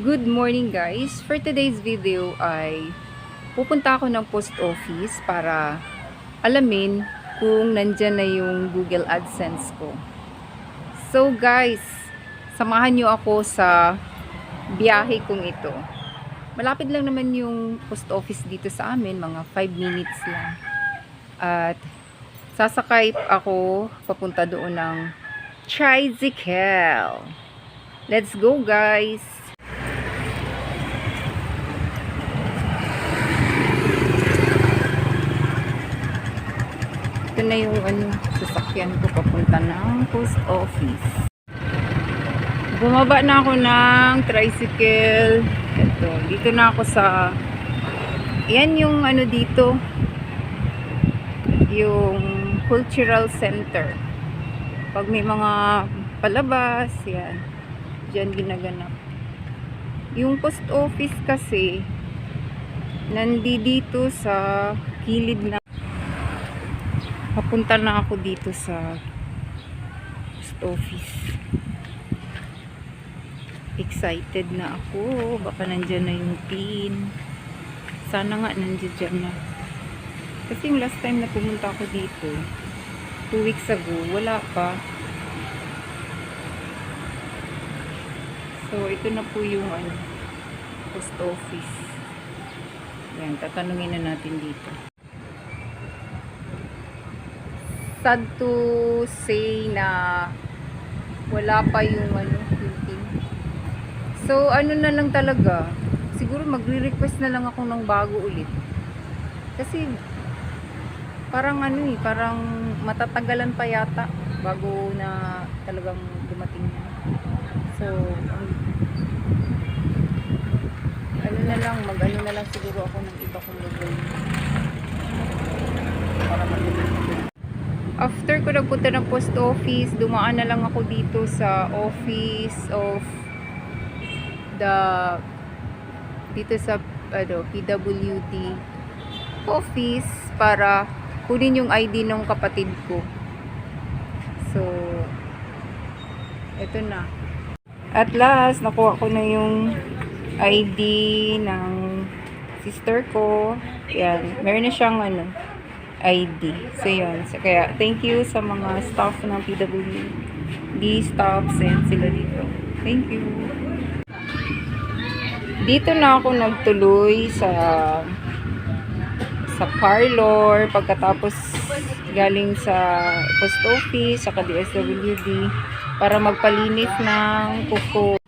Good morning guys! For today's video ay pupunta ako ng post office para alamin kung nandyan na yung Google AdSense ko. So guys, samahan nyo ako sa biyahe kong ito. Malapit lang naman yung post office dito sa amin, mga 5 minutes lang. At sasakay ako papunta doon ng tricycle. Let's go guys! Ito na yung ano, sasakyan ko papunta ng post office. Bumaba na ako ng tricycle. Ito, dito na ako sa yan yung ano dito yung cultural center. Pag may mga palabas, yan. Diyan ginaganap. Yung post office kasi nandi dito sa kilid na papunta na ako dito sa post office. Excited na ako. Baka nandyan na yung pin sana nga nandyan na. Kasi yung last time na pumunta ako dito 2 weeks ago wala pa. So ito na po yung ano, post office. Yan tatanungin na natin dito sad to say na wala pa yung ano, yung. So, ano na lang talaga, siguro magre-request na lang ako ng bago ulit. Kasi, parang ano eh, parang matatagalan pa yata bago na talagang dumating na. So, ang, ano na lang, mag-ano na lang siguro ako ng iba kong gagawin. Para mag after ko nagpunta ng post office, dumaan na lang ako dito sa office of the dito sa ano, PWD office para kunin yung ID ng kapatid ko. So, eto na. At last, nakuha ko na yung ID ng sister ko. Yan. Meron na siyang ano, ID. So, yun. So, kaya, thank you sa mga staff ng PWD staffs and sila dito. Thank you. Dito na ako nagtuloy sa sa parlor pagkatapos galing sa post office sa DSWD para magpalinis ng kuko.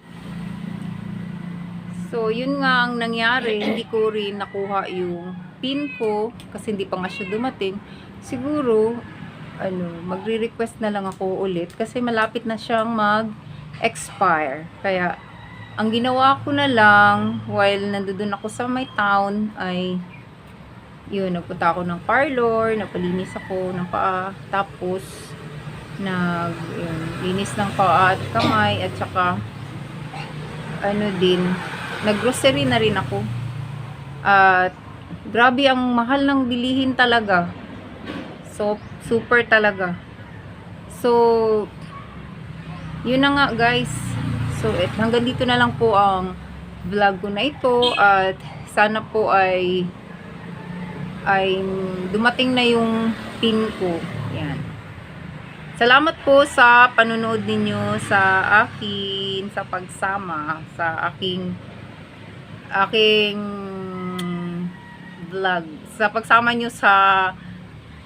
So, yun nga ang nangyari. Hindi ko rin nakuha yung pin ko kasi hindi pa nga siya dumating. Siguro, ano, magre-request na lang ako ulit kasi malapit na siyang mag-expire. Kaya, ang ginawa ko na lang while nandoon ako sa my town ay yun, nagpunta ako ng parlor, napalinis ako ng paa, tapos nag yun, linis ng paa at kamay at saka ano din, naggrocery na rin ako. At grabe ang mahal ng bilihin talaga. So super talaga. So yun na nga guys. So et, hanggang dito na lang po ang vlog ko na ito at sana po ay ay dumating na yung pin ko. Yan. Salamat po sa panonood ninyo sa akin, sa pagsama, sa aking aking vlog. Sa pagsama nyo sa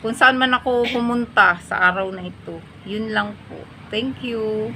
kung saan man ako pumunta sa araw na ito. Yun lang po. Thank you.